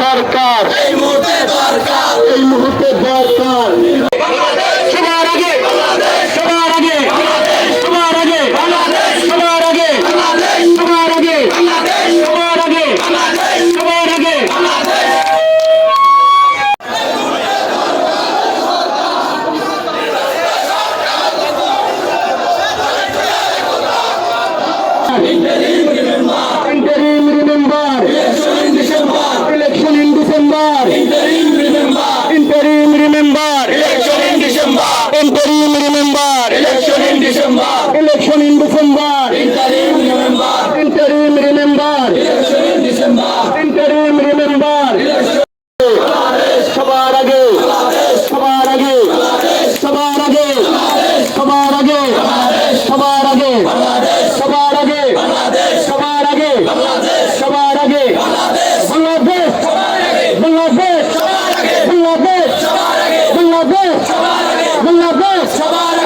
সরকার। এই মুহূর্তে দরকার। এই মুহূর্তে দরকার। Amen. Interim remember, Election in December. election in December, Interim remember. interim remember, Election in December. interim remember, সবার আগে সবার আগে সবার আগে সবার আগে সবার আগে সবার